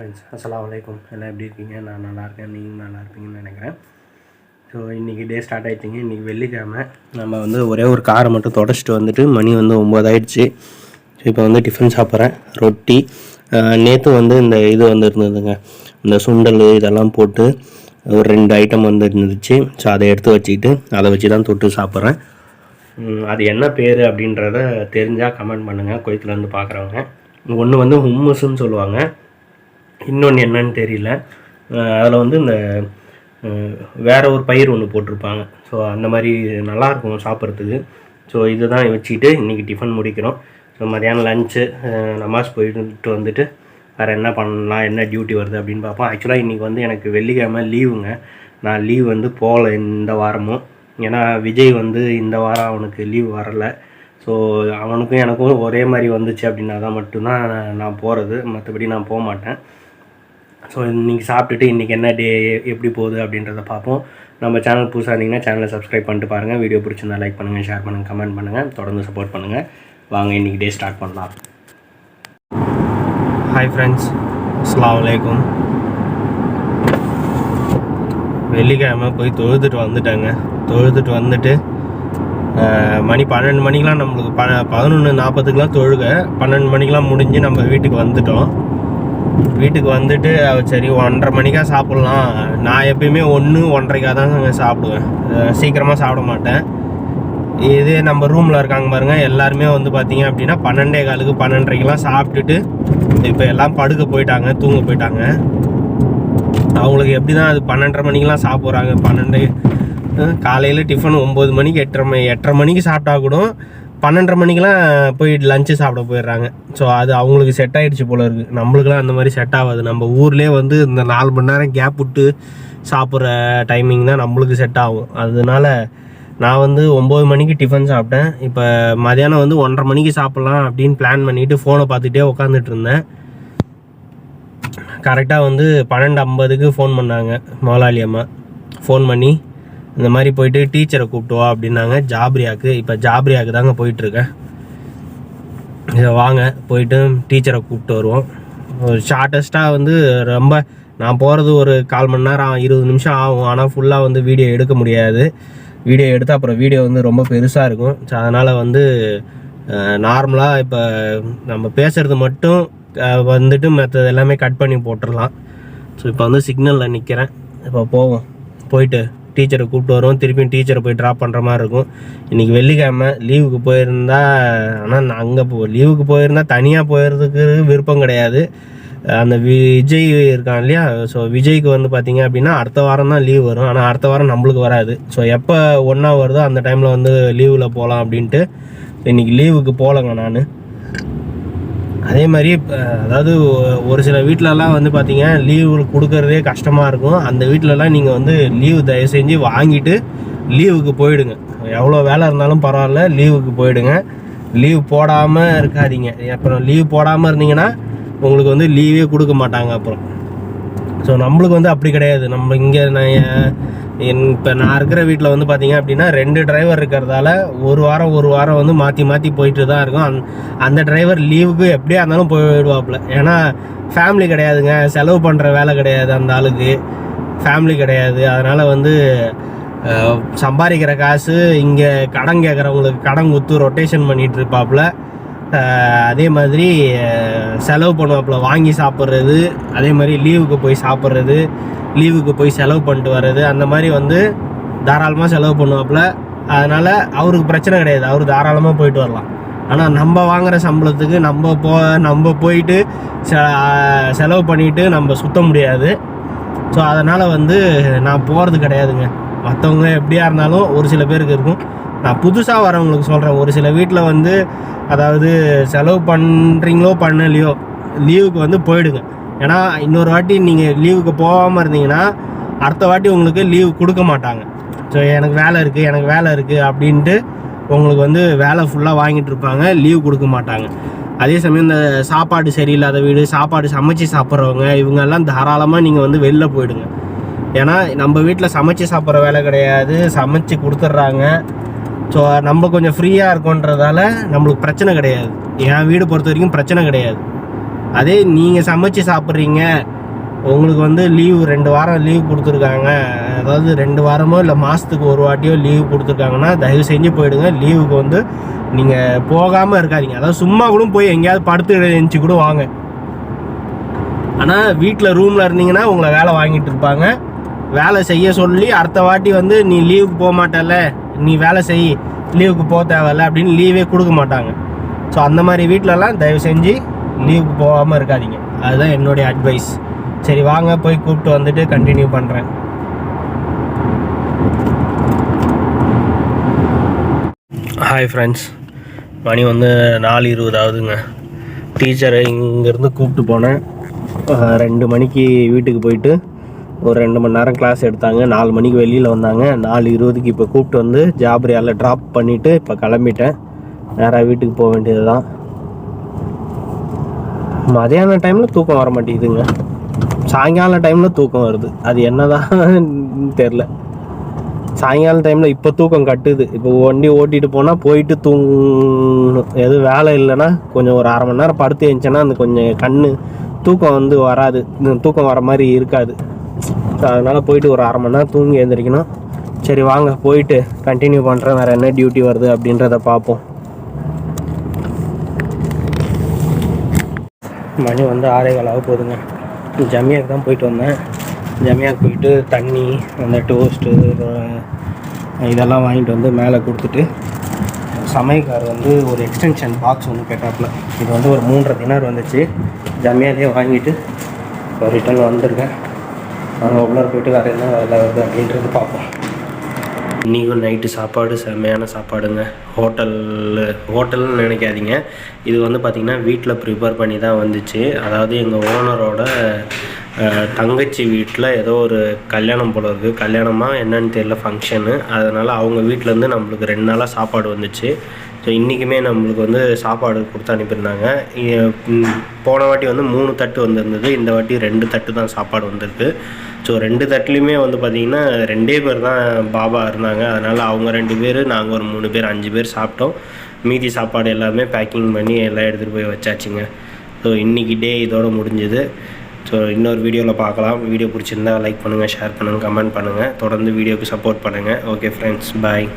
Friends அஸ்லாம் வலைக்கம் எல்லாம் எப்படி இருக்கீங்க? நான் நல்லா இருக்கேன். நீங்களும் நல்லா இருப்பீங்கன்னு நினைக்கிறேன். ஸோ இன்றைக்கி டே ஸ்டார்ட் ஆகிடுச்சிங்க இன்றைக்கி வெள்ளிக்கிழமை. நம்ம வந்து ஒரே ஒரு காரை மட்டும் தொடச்சிட்டு வந்துட்டு மணி வந்து ஒம்பதாயிடுச்சு ஸோ இப்போ வந்து டிஃபன் சாப்பிட்றேன். ரொட்டி. நேற்று வந்து இந்த இது வந்து இருந்ததுங்க. இந்த சுண்டல் இதெல்லாம் போட்டு ஒரு ரெண்டு ஐட்டம் வந்து இருந்துச்சு. ஸோ அதை எடுத்து வச்சுக்கிட்டு அதை வச்சு தான் தொட்டு சாப்பிட்றேன். அது என்ன பேர் அப்படின்றத தெரிஞ்சால் கமெண்ட் பண்ணுங்கள் கொய்த்துலேருந்து பார்க்குறவங்க ஒன்று வந்து ஹும்முஸ்ன்னு சொல்லுவாங்க. இன்னொன்று என்னன்னு தெரியல. அதில் வந்து இந்த வேற ஒரு பயிர் ஒன்று போட்டிருப்பாங்க. ஸோ அந்த மாதிரி நல்லாயிருக்கும் சாப்பிட்றதுக்கு. ஸோ இதை தான் வச்சுக்கிட்டு இன்றைக்கி டிஃபன் முடிக்கிறோம். ஸோ மதியானம் லஞ்சு நமாஸ் போயிட்டு வந்துட்டு வேறு என்ன பண்ணலாம் என்ன டியூட்டி வருது அப்படின்னு பார்ப்போம். ஆக்சுவலாக இன்றைக்கி வந்து எனக்கு வெள்ளிக்கிழமை லீவுங்க நான் லீவ் வந்து போகல இந்த வாரமும். ஏன்னா விஜய் வந்து இந்த வாரம் அவனுக்கு லீவ் வரலை. ஸோ அவனுக்கும் எனக்கும் ஒரே மாதிரி வந்துச்சு அப்படின்னா தான் மட்டும்தான் நான் போகிறது மற்றபடி நான் போக மாட்டேன். ஸோ இன்றைக்கி சாப்பிட்டுட்டு இன்றைக்கி என்ன டே எப்படி போகுது அப்படின்றத பார்ப்போம். நம்ம சேனல் புதுசாக இருந்தீங்கன்னா சேனலை சப்ஸ்கிரைப் பண்ணிட்டு பாருங்கள் வீடியோ பிடிச்சிருந்தா லைக் பண்ணுங்கள் ஷேர் பண்ணுங்கள் கமெண்ட் பண்ணுங்கள் தொடர்ந்து சப்போர்ட் பண்ணுங்கள் வாங்க இன்றைக்கி டே ஸ்டார்ட் பண்ணலாம். ஹாய் ஃப்ரெண்ட்ஸ் அஸ்லாம் வலைக்கும் வெள்ளிக்கிழமை போய் தொழுதுட்டு வந்துட்டாங்க. தொழுதுட்டு வந்துட்டு மணி பன்னெண்டு மணிக்கெலாம் நம்மளுக்கு ப பதினொன்று நாற்பதுக்கெலாம் தொழுக. பன்னெண்டு மணிக்கெலாம் முடிஞ்சு நம்ம வீட்டுக்கு வந்துட்டோம். வீட்டுக்கு வந்துட்டு சரி ஒன்றரை மணிக்கா சாப்பிட்லாம். நான் எப்பயுமே ஒன்று ஒன்றரைக்காக தான் சாப்பிடுவேன். சீக்கிரமாக சாப்பிட மாட்டேன். இதே நம்ம ரூமில் இருக்காங்க பாருங்கள் எல்லாருமே வந்து பார்த்தீங்க அப்படின்னா பன்னெண்டே காலுக்கு பன்னெண்டரைக்கெலாம் சாப்பிட்டுட்டு இப்போ எல்லாம் படுக்க போயிட்டாங்க தூங்க போயிட்டாங்க. அவங்களுக்கு எப்படி தான் அது பன்னெண்டரை மணிக்கெலாம் சாப்பிட்றாங்க பன்னெண்டு காலையில் டிஃபன் ஒம்பது மணிக்கு எட்டரை மணி எட்டரை மணிக்கு சாப்பிட்டா கூட பன்னெண்டரை மணிக்கெலாம் போய் லஞ்சு சாப்பிட போயிடுறாங்க. ஸோ அது அவங்களுக்கு செட் ஆகிடுச்சு போல இருக்குது நம்மளுக்குலாம் அந்த மாதிரி செட் ஆகாது. நம்ம ஊர்லேயே வந்து இந்த நாலு மணி நேரம் கேப் விட்டு சாப்பிட்ற டைமிங் தான் நம்மளுக்கு செட் ஆகும். அதனால நான் வந்து ஒம்பது மணிக்கு டிஃபன் சாப்பிட்டேன். இப்போ மதியானம் வந்து ஒன்றரை மணிக்கு சாப்பிட்லாம் அப்படின்னு பிளான் பண்ணிவிட்டு ஃபோனை பார்த்துட்டே உட்காந்துட்டு இருந்தேன். கரெக்டாக வந்து பன்னெண்டு ஐம்பதுக்கு ஃபோன் பண்ணாங்க முதலாளி அம்மா. ஃபோன் பண்ணி இந்த மாதிரி போயிட்டு டீச்சரை கூப்பிட்டு வா அப்படின்னாங்க. ஜாப்ரியாக்கு இப்போ ஜாப்ரியாக்கு தாங்க போயிட்டுருக்கேன். இதை வாங்க போயிட்டு டீச்சரை கூப்பிட்டு வருவோம். ஒரு ஷார்ட்டஸ்ட்டாக வந்து ரொம்ப நான் போகிறது ஒரு கால் மணி நேரம் இருபது நிமிஷம் ஆகும். ஆனால் ஃபுல்லாக வந்து வீடியோ எடுக்க முடியாது. வீடியோ எடுத்தால் அப்புறம் வீடியோ வந்து ரொம்ப பெருசாக இருக்கும். ஸோ அதனால் வந்து நார்மலாக இப்போ நம்ம பேசுகிறது மட்டும் வந்துட்டு மற்றது எல்லாமே கட் பண்ணி போட்டுடலாம் ஸோ இப்போ வந்து சிக்னலில் நிற்கிறேன் இப்போ போவோம். போயிட்டு டீச்சரை கூப்பிட்டு வருவோம் திருப்பியும் டீச்சரை போய் ட்ராப் பண்ணுற மாதிரி இருக்கும். இன்றைக்கி வெள்ளிக்கிழமை லீவுக்கு போயிருந்தா ஆனால் நான் அங்கே போ லீவுக்கு போயிருந்தா தனியாக போகிறதுக்கு விருப்பம் கிடையாது. அந்த விஜய் இருக்கான் இல்லையா? ஸோ விஜய்க்கு வந்து பார்த்தீங்க அப்படின்னா அடுத்த வாரம் தான் லீவ் வரும். ஆனால் அடுத்த வாரம் நம்மளுக்கு வராது. ஸோ எப்போ ஒன்றா வருதோ அந்த டைமில் வந்து லீவில் போகலாம் அப்படின்ட்டு இன்றைக்கி லீவுக்கு போகலங்க நான். அதே மாதிரி அதாவது ஒரு சில வீட்டிலலாம் வந்து பார்த்தீங்க லீவு கொடுக்கறதே கஷ்டமாக இருக்கும். அந்த வீட்டிலலாம் நீங்கள் வந்து லீவு தயவு செஞ்சு வாங்கிட்டு லீவுக்கு போயிடுங்க. எவ்வளோ வேலை இருந்தாலும் பரவாயில்ல லீவுக்கு போயிடுங்க. லீவ் போடாமல் இருக்காதீங்க. அப்புறம் லீவ் போடாமல் இருந்தீங்கன்னா உங்களுக்கு வந்து லீவே கொடுக்க மாட்டாங்க அப்புறம். ஸோ நம்மளுக்கு வந்து அப்படி கிடையாது. நம்ம இங்கே நான் இப்போ நான் இருக்கிற வீட்டில் வந்து பார்த்தீங்க அப்படின்னா ரெண்டு டிரைவர் இருக்கிறதால ஒரு வாரம் ஒரு வாரம் வந்து மாற்றி மாற்றி போயிட்டு தான் இருக்கும். அந் அந்த டிரைவர் லீவுக்கு எப்படியா இருந்தாலும் போயிடுவாப்புல. ஏன்னா ஃபேமிலி கிடையாதுங்க. செலவு பண்ணுற வேலை கிடையாது அந்த ஆளுக்கு. ஃபேமிலி கிடையாது. அதனால் வந்து சம்பாதிக்கிற காசு இங்கே கடன் கேட்குறவங்களுக்கு கடன் குத்து ரொட்டேஷன் பண்ணிகிட்டு இருப்பாப்புல. அதே மாதிரி செலவு பண்ணுவாப்புல வாங்கி சாப்பிட்றது அதே மாதிரி லீவுக்கு போய் சாப்பிட்றது லீவுக்கு போய் செலவு பண்ணிட்டு வர்றது அந்த மாதிரி வந்து தாராளமாக செலவு பண்ணுவாப்புல. அதனால் அவருக்கு பிரச்சனை கிடையாது. அவர் தாராளமாக போயிட்டு வரலாம். ஆனால் நம்ம வாங்குகிற சம்பளத்துக்கு நம்ம போ நம்ம போயிட்டு செலவு பண்ணிட்டு நம்ம சுத்த முடியாது. ஸோ அதனால் வந்து நான் போகிறது கிடையாதுங்க. மற்றவங்க எப்படியா இருந்தாலும் ஒரு சில பேருக்கு இருக்கும். நான் புதுசாக வரவங்களுக்கு சொல்கிறேன் ஒரு சில வீட்டில் வந்து அதாவது செலவு பண்ணுறீங்களோ பண்ணலையோ லீவுக்கு வந்து போயிடுங்க. ஏன்னா இன்னொரு வாட்டி நீங்கள் லீவுக்கு போகாமல் இருந்தீங்கன்னா அடுத்த வாட்டி உங்களுக்கு லீவு கொடுக்க மாட்டாங்க. ஸோ எனக்கு வேலை இருக்குது எனக்கு வேலை இருக்குது அப்படின்ட்டு உங்களுக்கு வந்து வேலை ஃபுல்லாக வாங்கிட்டு இருப்பாங்க லீவ் கொடுக்க மாட்டாங்க. அதே சமயம் இந்த சாப்பாடு சரியில்லாத வீடு சாப்பாடு சமைச்சு சாப்பிட்றவங்க இவங்கெல்லாம் தாராளமாக நீங்கள் வந்து வெளில போயிடுங்க. ஏன்னா நம்ம வீட்டில் சமைச்சு சாப்பிட்ற வேலை கிடையாது சமைச்சு கொடுத்துட்றாங்க. ஸோ நம்ம கொஞ்சம் ஃப்ரீயாக இருக்கோன்றதால நம்மளுக்கு பிரச்சனை கிடையாது. என் வீடு பொறுத்த வரைக்கும் பிரச்சனை கிடையாது. அதே நீங்கள் சமைச்சு சாப்பிட்றீங்க. உங்களுக்கு வந்து லீவு ரெண்டு வாரம் லீவ் கொடுத்துருக்காங்க. அதாவது ரெண்டு வாரமோ இல்லை மாதத்துக்கு ஒரு வாட்டியோ லீவ் கொடுத்துருக்காங்கன்னா தயவு செஞ்சு போயிடுங்க. லீவுக்கு வந்து நீங்கள் போகாமல் இருக்காதீங்க. அதாவது சும்மா கூட போய் எங்கேயாவது படுத்து எழுந்துச்சு கூட வாங்க. ஆனால் வீட்டில் ரூமில் இருந்தீங்கன்னா உங்களை வேலை வாங்கிட்டு இருப்பாங்க. வேலை செய்ய சொல்லி அடுத்த வாட்டி வந்து நீ லீவுக்கு போக மாட்டல நீ வேலை செய் லீவுக்கு போக தேவையில்ல அப்படின்னு லீவே கொடுக்க மாட்டாங்க. ஸோ அந்த மாதிரி வீட்டிலலாம் தயவு செஞ்சு லீவுக்கு போகாமல் இருக்காதீங்க. அதுதான் என்னுடைய அட்வைஸ் சரி வாங்க போய் கூப்பிட்டு வந்துட்டு கண்டினியூ பண்ணுறேன் ஹாய் ஃப்ரெண்ட்ஸ் மணி வந்து நாலு இருபதாவதுங்க டீச்சரை இங்கேருந்து கூப்பிட்டு போனேன். ரெண்டு மணிக்கு வீட்டுக்கு போயிட்டு ஒரு ரெண்டு மணி நேரம் கிளாஸ் எடுத்தாங்க. நாலு மணிக்கு வெளியில் வந்தாங்க. நாலு இருபதுக்கு இப்போ கூப்பிட்டு வந்து ஜாப்ரியாவில் ட்ராப் பண்ணிவிட்டு இப்போ கிளம்பிட்டேன். நேராக வீட்டுக்கு போக வேண்டியது தான் மதியான டைமில் தூக்கம் வர மாட்டேங்குதுங்க. சாயங்கால டைமில் தூக்கம் வருது. அது என்னதான் தெரில சாயங்காலம் டைமில் இப்போ தூக்கம் கட்டுது. இப்போ வண்டி ஓட்டிட்டு போனால் போயிட்டு தூங்கணும். எதுவும் வேலை இல்லைன்னா கொஞ்சம் ஒரு அரை மணி நேரம் படுத்து எழுந்துச்சேன்னா அந்த கொஞ்சம் கண் தூக்கம் வந்து வராது. தூக்கம் வர மாதிரி இருக்காது. அதனால் போயிட்டு ஒரு அரை மணி நேரம் தூங்கி எழுந்திரிக்கணும். சரி வாங்க போயிட்டு கண்டினியூ பண்ணுறேன் வேறு என்ன டியூட்டி வருது அப்படின்றத பார்ப்போம். மணி வந்து ஆறே காலாக போகுதுங்க. ஜமியாக்கு தான் போயிட்டு வந்தேன். ஜமியாக்கு போயிட்டு தண்ணி அந்த டோஸ்ட்டு இதெல்லாம் வாங்கிட்டு வந்து மேலே கொடுத்துட்டு சமையல்கார் வந்து ஒரு எக்ஸ்டென்ஷன் பாக்ஸ் ஒன்று கேட்டாப்புல. இது வந்து ஒரு மூன்றரை தினார் வந்துச்சு. ஜமியாலே வாங்கிட்டு ரிட்டர்ன் வந்திருக்கேன். நாங்கள் உள்ளே போயிட்டு வேறு என்ன வேலை வருது அப்படின்றது பார்ப்போம். இன்றைக்கும் நைட்டு சாப்பாடு செம்மையான சாப்பாடுங்க. ஹோட்டலில் ஹோட்டல்னு நினைக்காதீங்க. இது வந்து பார்த்திங்கன்னா வீட்டில் ப்ரிப்பேர் பண்ணி தான் வந்துச்சு. அதாவது எங்கள் ஓனரோட தங்கச்சி வீட்டில் ஏதோ ஒரு கல்யாணம் போல இருக்குது கல்யாணமாக என்னன்னு தெரியல ஃபங்க்ஷனு அதனால் அவங்க வீட்டிலேருந்து நம்மளுக்கு ரெண்டு நாளாக சாப்பாடு வந்துச்சு. ஸோ இன்றைக்குமே நம்மளுக்கு வந்து சாப்பாடு கொடுத்து அனுப்பியிருந்தாங்க. போன வாட்டி வந்து மூணு தட்டு வந்திருந்தது. இந்த வாட்டி ரெண்டு தட்டு தான் சாப்பாடு வந்திருக்கு. ஸோ ரெண்டு தட்டுலையுமே வந்து பார்த்திங்கன்னா ரெண்டே பேர் தான் பாபா இருந்தாங்க. அதனால் அவங்க ரெண்டு பேர் நாங்கள் ஒரு மூணு பேர் அஞ்சு பேர் சாப்பிட்டோம். மீதி சாப்பாடு எல்லாமே பேக்கிங் பண்ணி எல்லாம் எடுத்துகிட்டு போய் வச்சாச்சுங்க. ஸோ இன்றைக்கி டே இதோடு முடிஞ்சுது. ஸோ இன்னொரு வீடியோவில் பார்க்கலாம். வீடியோ பிடிச்சிருந்தா லைக் பண்ணுங்கள் ஷேர் பண்ணுங்கள் கமெண்ட் பண்ணுங்கள் தொடர்ந்து வீடியோக்கு சப்போர்ட் பண்ணுங்கள் ஓகே ஃப்ரெண்ட்ஸ் பாய்